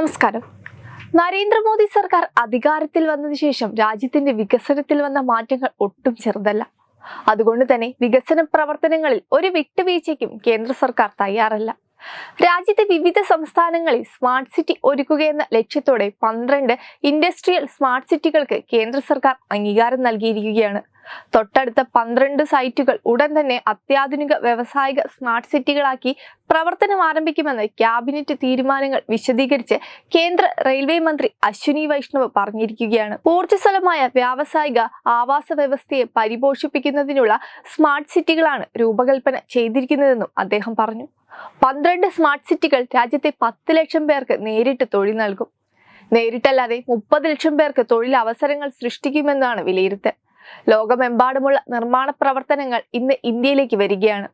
നമസ്കാരം. നരേന്ദ്രമോദി സർക്കാർ അധികാരത്തിൽ വന്നതിന് ശേഷം രാജ്യത്തിന്റെ വികസനത്തിൽ വന്ന മാറ്റങ്ങൾ ഒട്ടും ചെറുതല്ല. അതുകൊണ്ട് തന്നെ വികസന പ്രവർത്തനങ്ങളിൽ ഒരു വിട്ടുവീഴ്ചയ്ക്കും കേന്ദ്ര സർക്കാർ തയ്യാറല്ല. രാജ്യത്തെ വിവിധ സംസ്ഥാനങ്ങളിൽ സ്മാർട്ട് സിറ്റി ഒരുക്കുകയെന്ന ലക്ഷ്യത്തോടെ പന്ത്രണ്ട് ഇൻഡസ്ട്രിയൽ സ്മാർട്ട് സിറ്റികൾക്ക് കേന്ദ്ര സർക്കാർ അംഗീകാരം നൽകിയിരിക്കുകയാണ്. തൊട്ടടുത്ത പന്ത്രണ്ട് സൈറ്റുകൾ ഉടൻ തന്നെ അത്യാധുനിക വ്യവസായിക സ്മാർട്ട് സിറ്റികളാക്കി പ്രവർത്തനം ആരംഭിക്കുമെന്ന് ക്യാബിനറ്റ് തീരുമാനങ്ങൾ വിശദീകരിച്ച് കേന്ദ്ര റെയിൽവേ മന്ത്രി അശ്വിനി വൈഷ്ണവ് പറഞ്ഞിരിക്കുകയാണ്. ഊർജസ്വലമായ വ്യാവസായിക ആവാസ വ്യവസ്ഥയെ പരിപോഷിപ്പിക്കുന്നതിനുള്ള സ്മാർട്ട് സിറ്റികളാണ് രൂപകൽപ്പന ചെയ്തിരിക്കുന്നതെന്നും അദ്ദേഹം പറഞ്ഞു. പന്ത്രണ്ട് സ്മാർട്ട് സിറ്റികൾ രാജ്യത്തെ പത്ത് ലക്ഷം പേർക്ക് നേരിട്ട് തൊഴിൽ നൽകും. നേരിട്ടല്ലാതെ മുപ്പത് ലക്ഷം പേർക്ക് തൊഴിലവസരങ്ങൾ സൃഷ്ടിക്കുമെന്നാണ് വിലയിരുത്തൽ. ലോകമെമ്പാടുമുള്ള നിർമ്മാണ പ്രവർത്തനങ്ങൾ ഇന്ന് ഇന്ത്യയിലേക്ക് വരികയാണ്.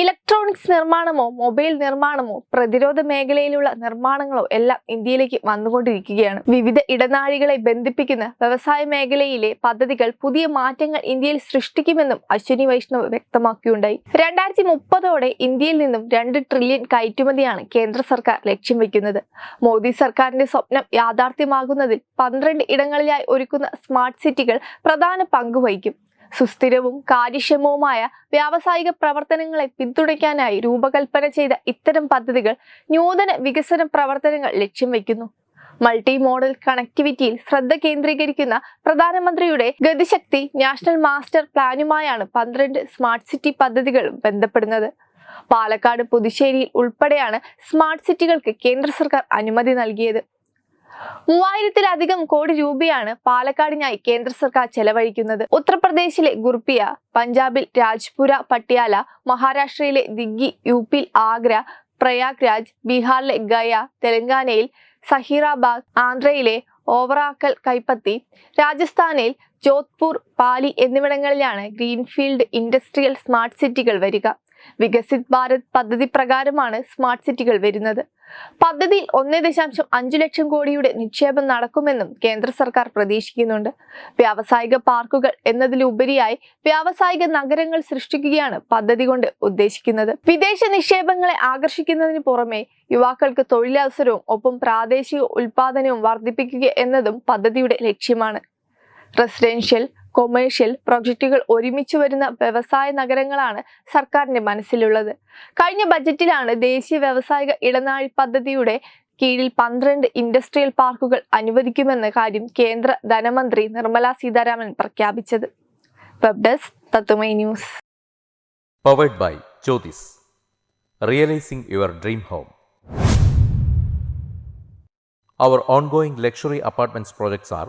ഇലക്ട്രോണിക്സ് നിർമ്മാണമോ മൊബൈൽ നിർമ്മാണമോ പ്രതിരോധ മേഖലയിലുള്ള നിർമ്മാണങ്ങളോ എല്ലാം ഇന്ത്യയിലേക്ക് വന്നുകൊണ്ടിരിക്കുകയാണ്. വിവിധ ഇടനാഴികളെ ബന്ധിപ്പിക്കുന്ന വ്യവസായ മേഖലയിലെ പദ്ധതികൾ പുതിയ മാറ്റങ്ങൾ ഇന്ത്യയിൽ സൃഷ്ടിക്കുമെന്നും അശ്വിനി വൈഷ്ണവ് വ്യക്തമാക്കിയുണ്ടായി. രണ്ടായിരത്തി മുപ്പതോടെ ഇന്ത്യയിൽ നിന്നും രണ്ട് ട്രില്യൺ കയറ്റുമതിയാണ് കേന്ദ്ര സർക്കാർ ലക്ഷ്യം വയ്ക്കുന്നത് മോദി സർക്കാരിന്റെ സ്വപ്നം യാഥാർത്ഥ്യമാകുന്നതിൽ പന്ത്രണ്ട് ഇടങ്ങളിലായി ഒരുക്കുന്ന സ്മാർട്ട് സിറ്റികൾ പ്രധാന പങ്ക് വഹിക്കും. സുസ്ഥിരവും കാര്യക്ഷമവുമായ വ്യാവസായിക പ്രവർത്തനങ്ങളെ പിന്തുണയ്ക്കാനായി രൂപകൽപ്പന ചെയ്ത ഇത്തരം പദ്ധതികൾ നൂതന വികസന പ്രവർത്തനങ്ങൾ ലക്ഷ്യം വയ്ക്കുന്നു. മൾട്ടി മോഡൽ കണക്ടിവിറ്റിയിൽ ശ്രദ്ധ കേന്ദ്രീകരിക്കുന്ന പ്രധാനമന്ത്രിയുടെ ഗതിശക്തി നാഷണൽ മാസ്റ്റർ പ്ലാനുമായാണ് പന്ത്രണ്ട് സ്മാർട്ട് സിറ്റി പദ്ധതികൾ ബന്ധപ്പെടുന്നത്. പാലക്കാട് പുതുശ്ശേരിയിൽ ഉൾപ്പെടെയാണ് സ്മാർട്ട് സിറ്റികൾക്ക് കേന്ദ്ര സർക്കാർ അനുമതി നൽകിയത്. മൂവായിരത്തിലധികം കോടി രൂപയാണ് പാലക്കാടിനായി കേന്ദ്ര സർക്കാർ ചെലവഴിക്കുന്നത്. ഉത്തർപ്രദേശിലെ ഗുർപിയ പഞ്ചാബിൽ രാജ്പുര പട്യാല മഹാരാഷ്ട്രയിലെ ദിഗ്ഗി യു പിയിൽ ആഗ്ര പ്രയാഗ്രാജ് ബീഹാറിലെ ഗയ തെലങ്കാനയിൽ സഹീറാബാദ് ആന്ധ്രയിലെ ഓവറാക്കൽ കൈപ്പത്തി രാജസ്ഥാനിൽ ജോധ്പൂർ പാലി എന്നിവിടങ്ങളിലാണ് ഗ്രീൻഫീൽഡ് ഇൻഡസ്ട്രിയൽ സ്മാർട്ട് സിറ്റികൾ വരിക. വികസിത് ഭാരത് പദ്ധതി പ്രകാരമാണ് സ്മാർട്ട് സിറ്റികൾ വരുന്നത്. പദ്ധതിയിൽ ഒന്നേ ദശാംശം അഞ്ചു ലക്ഷം കോടിയുടെ നിക്ഷേപം നടക്കുമെന്നും കേന്ദ്ര സർക്കാർ പ്രതീക്ഷിക്കുന്നുണ്ട്. വ്യാവസായിക പാർക്കുകൾ എന്നതിലുപരിയായി വ്യാവസായിക നഗരങ്ങൾ സൃഷ്ടിക്കുകയാണ് പദ്ധതി കൊണ്ട് ഉദ്ദേശിക്കുന്നത്. വിദേശ നിക്ഷേപങ്ങളെ ആകർഷിക്കുന്നതിന് പുറമെ യുവാക്കൾക്ക് തൊഴിലവസരവും ഒപ്പം പ്രാദേശിക ഉൽപാദനവും വർദ്ധിപ്പിക്കുക എന്നതും പദ്ധതിയുടെ ലക്ഷ്യമാണ്. റെസിഡൻഷ്യൽ കൊമേഴ്ഷ്യൽ പ്രൊജക്റ്റുകൾ ഒരുമിച്ച് വരുന്ന വ്യവസായ നഗരങ്ങളാണ് സർക്കാരിന്റെ മനസ്സിലുള്ളത്. കഴിഞ്ഞ ബജറ്റിലാണ് ദേശീയ വ്യവസായിക ഇടനാഴി പദ്ധതിയുടെ കീഴിൽ പന്ത്രണ്ട് ഇൻഡസ്ട്രിയൽ പാർക്കുകൾ അനുവദിക്കുമെന്ന കാര്യം കേന്ദ്ര ധനമന്ത്രി നിർമ്മല സീതാരാമൻ പ്രഖ്യാപിച്ചത്. Web desk news powered by Jyothis realising your dream home Our ongoing luxury apartments projects are